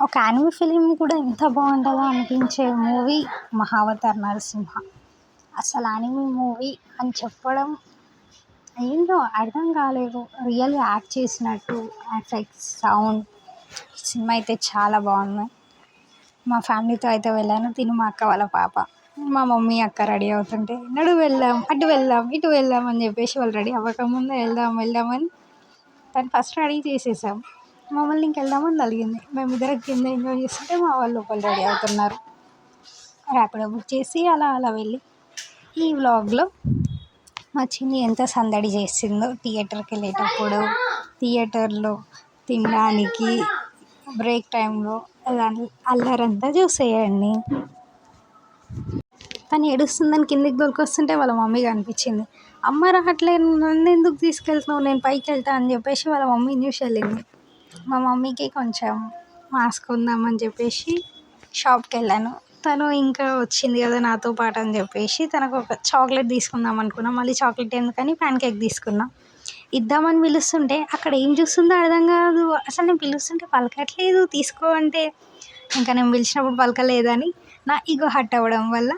ఒక animal film కూడా ఎంత బాగుంటుందో అనిపించే మూవీ మహావతార్ నరసింహ. అసలు యానిమల్ మూవీ అని చెప్పడం ఏంటో అర్థం కాలేదు. రియల్గా యాక్ట్ చేసినట్టు ఎఫెక్ట్స్ సౌండ్ సినిమా అయితే చాలా బాగుంది మా ఫ్యామిలీతో అయితే వెళ్ళాను. తిను మా అక్క వాళ్ళ పాప. మా మమ్మీ అక్క రెడీ అవుతుంటే నడు వెళ్దాం అటు వెళ్దాం ఇటు వెళ్దాం అని చెప్పేసి వాళ్ళు రెడీ అవ్వకముందే వెళ్దాం వెళ్దామని తను ఫస్ట్ రెడీ చేసేసాం. మమ్మల్ని ఇంకెళ్దామని తలిగింది మేము మేమిద్దరం కింద ఎంజాయ్ చేస్తుంటే మా వాళ్ళు లోపల రెడీ అవుతున్నారు. ర్యాపిడో బుక్ చేసి అలా అలా వెళ్ళి ఈ వ్లాగ్లో మా చిన్ని ఎంత సందడి చేసిందో థియేటర్కి వెళ్ళేటప్పుడు థియేటర్లో తినడానికి బ్రేక్ టైంలో అల్లరంతా చూసేయండి. తను ఏడుస్తుందని కిందికి దొరికొస్తుంటే వాళ్ళ మమ్మీ కనిపించింది. అమ్మ రావట్లేదు నన్ను ఎందుకు తీసుకెళ్తున్నావు? నేను పైకి వెళ్తా అని చెప్పేసి వాళ్ళ మమ్మీని చూసి వెళ్ళింది. మా మమ్మీకి కొంచెం మాస్క్ కొందామని చెప్పేసి షాప్కి వెళ్ళాను. తను ఇంకా వచ్చింది కదా నాతో పాటు అని చెప్పేసి తనకు ఒక చాక్లెట్ తీసుకుందాం అనుకున్నా. మళ్ళీ చాక్లెట్ ఎందుకని ప్యాన్ కేక్ తీసుకున్నా. ఇద్దామని పిలుస్తుంటే అక్కడ ఏం చూస్తుందో అర్థం కాదు. అసలు నేను పిలుస్తుంటే పలకట్లేదు. తీసుకో అంటే ఇంకా నేను పిలిచినప్పుడు పలకలేదని నా ఇగో హర్ట్ అవ్వడం వల్ల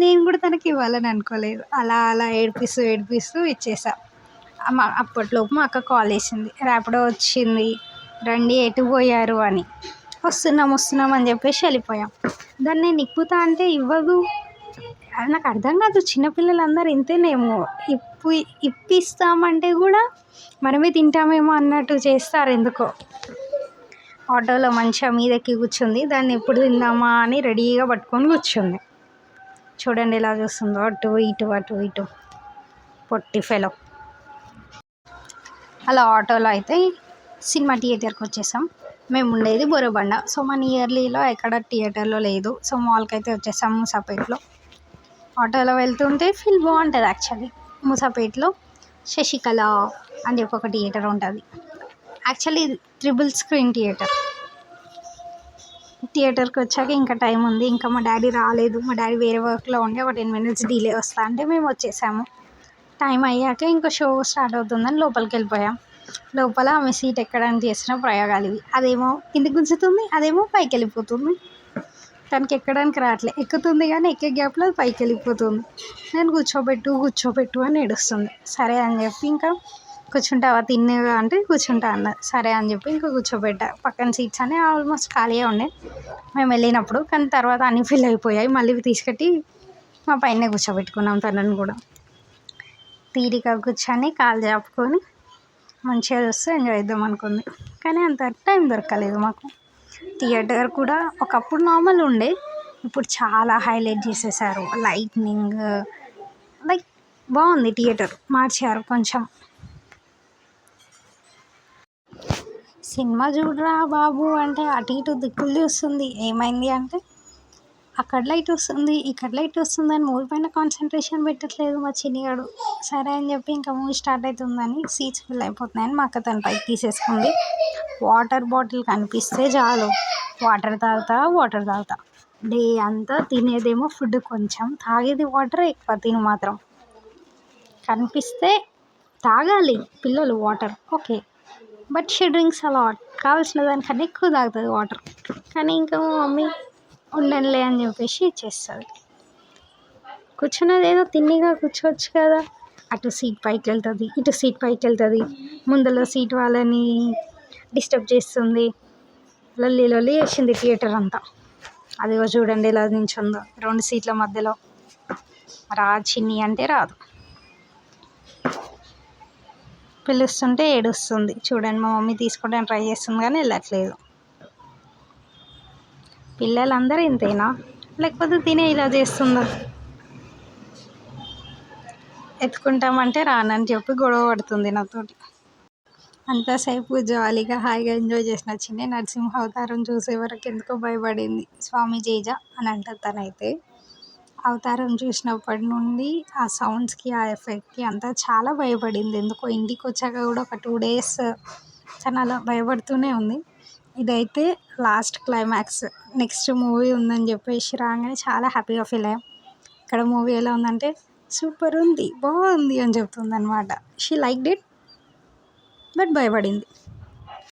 నేను కూడా తనకి ఇవ్వాలని అనుకోలేదు. అలా అలా ఏడిపిస్తూ ఏడిపిస్తూ ఇచ్చేసా. మా అప్పట్లోపు మా అక్క కాల్ చేసింది. ర్యాపిడో వచ్చింది. రండి ఎటు పోయారు అని. వస్తున్నాం వస్తున్నాం అని చెప్పేసి వెళ్ళిపోయాం. దాన్ని నిప్పుతా అంటే ఇవ్వదు నాకు అర్థం కాదు. చిన్నపిల్లలందరూ ఇంతేనేమో. ఇప్పు ఇప్పిస్తామంటే కూడా మనమే తింటామేమో అన్నట్టు చేస్తారు ఎందుకో. ఆటోలో మంచిగా మీద ఎక్కి కూర్చుంది. దాన్ని ఎప్పుడు తిందామా అని రెడీగా పట్టుకొని కూర్చుంది. చూడండి ఎలా చూస్తుందో. అటు ఇటు అటు ఇటు. పొట్టి ఫెలో. అలా ఆటోలో అయితే సినిమా థియేటర్కి వచ్చేసాం. మేము ఉండేది బొరబండ. సో మన ఇయర్లీలో ఎక్కడ థియేటర్లో లేదు. సో మాల్కి అయితే వచ్చేసాం మూసాపేట్లో. ఆటోలో వెళ్తుంటే ఫీల్ బాగుంటుంది యాక్చువల్లీ. మూసాపేటలో శశికళ అని చెప్పి ఒక థియేటర్ ఉంటుంది. Actually triple screen theatre. థియేటర్కి వచ్చాక ఇంకా టైం ఉంది. ఇంకా మా డాడీ రాలేదు. మా డాడీ వేరే వర్క్లో ఉండి ఒక టెన్ మినిట్స్ డిలే వస్తా అంటే మేము వచ్చేసాము. టైం అయ్యాక ఇంకా షో స్టార్ట్ అవుతుందని లోపలికి వెళ్ళిపోయాం. లోపల ఆమె సీట్ ఎక్కడానికి చేసిన ప్రయోగాలు ఇవి. అదేమో కిందికి గుంజుతుంది అదేమో పైకి వెళ్ళిపోతుంది. తనకి ఎక్కడానికి రావట్లే. ఎక్కుతుంది కానీ ఎక్కే గ్యాప్లో పైకి వెళ్ళిపోతుంది. నేను కూర్చోబెట్టు కూర్చోబెట్టు అని ఏడుస్తుంది. సరే అని చెప్పి ఇంకా కూర్చుంటావా తిన్నేవా అంటే కూర్చుంటా అన్నది సరే అని చెప్పి ఇంకా కూర్చోబెట్టా. పక్కన సీట్స్ అని ఆల్మోస్ట్ ఖాళీగా ఉండే. మేము వెళ్ళినప్పుడు కానీ తర్వాత అన్ని ఫిల్ అయిపోయాయి. మళ్ళీ తీసుకెట్టి మా పైన కూర్చోబెట్టుకున్నాం తనని కూడా. తీరిక కూర్చొని కాలు చాపుకొని మంచిగా చూస్తే ఎంజాయ్ చేద్దాం అనుకుంది. కానీ అంత టైం దొరకలేదు మాకు. థియేటర్ కూడా ఒకప్పుడు నార్మల్ ఉండే. ఇప్పుడు చాలా హైలైట్ చేసేసారు. లైట్నింగ్ లైక్ బాగుంది థియేటర్. మార్చారు కొంచెం. సినిమా చూడరా బాబు అంటే అటు ఇటు దిక్కులు చూస్తుంది. ఏమైంది అంటే అక్కడ లైట్ వస్తుంది ఇక్కడ లైట్ వస్తుంది అని మూవీ పైన కాన్సన్ట్రేషన్ పెట్టట్లేదు మా చిన్నిగాడు. సరే అని చెప్పి ఇంకా మూవీ స్టార్ట్ అవుతుందని సీట్స్ ఫుల్ అయిపోతున్నాయని మా అక్క తన పైకి తీసేసుకుంది. వాటర్ బాటిల్ కనిపిస్తే చాలు. వాటర్ తాగుతా వాటర్ తాగుతా. డే అంతా తినేదేమో ఫుడ్ కొంచెం. తాగేది వాటర్ ఎక్కువ తిని మాత్రం. కనిపిస్తే తాగాలి పిల్లలు water. Okay. But she drinks a lot. కావాల్సిన దానికన్నా ఎక్కువ తాగుతుంది వాటర్. కానీ ఇంకా మమ్మీ ఉండనులే అని చెప్పేసి ఇచ్చేస్తుంది కూర్చున్నది ఏదో తిన్నిగా కూర్చోవచ్చు కదా. అటు సీట్ పైకి వెళ్తుంది ఇటు సీట్ పైకి వెళ్తుంది ముందర సీట్ వాళ్ళని డిస్టర్బ్ చేస్తుంది. లొల్లి లొల్లి వేసింది థియేటర్ అంతా. అదిగో చూడండి ఎలా నించుందో. రెండు సీట్ల మధ్యలో. రా చిన్ని అంటే రాదు. పిలుస్తుంటే ఏడుస్తుంది. చూడండి మా మమ్మీ తీసుకోవడానికి ట్రై చేస్తుంది కానీ వెళ్ళట్లేదు. పిల్లలందరూ ఇంతేనా? లేకపోతే తినే ఇలా చేస్తుందా? ఎత్తుకుంటామంటే రానని చెప్పి గొడవ పడుతుంది నాతోటి. అంతసేపు జాలీగా హాయిగా ఎంజాయ్ చేసిన చిన్న నరసింహ అవతారం చూసే వరకు ఎందుకో భయపడింది. స్వామి జేజ అని అంటారు తనైతే. అవతారం చూసినప్పటి నుండి ఆ సౌండ్స్కి ఆ ఎఫెక్ట్కి అంతా చాలా భయపడింది. ఎందుకో ఇంటికి వచ్చాక కూడా ఒక టూ డేస్ తను అలా భయపడుతూనే ఉంది. ఇదైతే లాస్ట్ క్లైమాక్స్ నెక్స్ట్ మూవీ ఉందని చెప్పేసి రాగానే చాలా హ్యాపీగా ఫీల్ అయ్యాం. ఇక్కడ మూవీ ఎలా ఉందంటే సూపర్ ఉంది బాగుంది అని చెప్తుంది అనమాట షీ లైక్ డిట్ బట్ భయపడింది.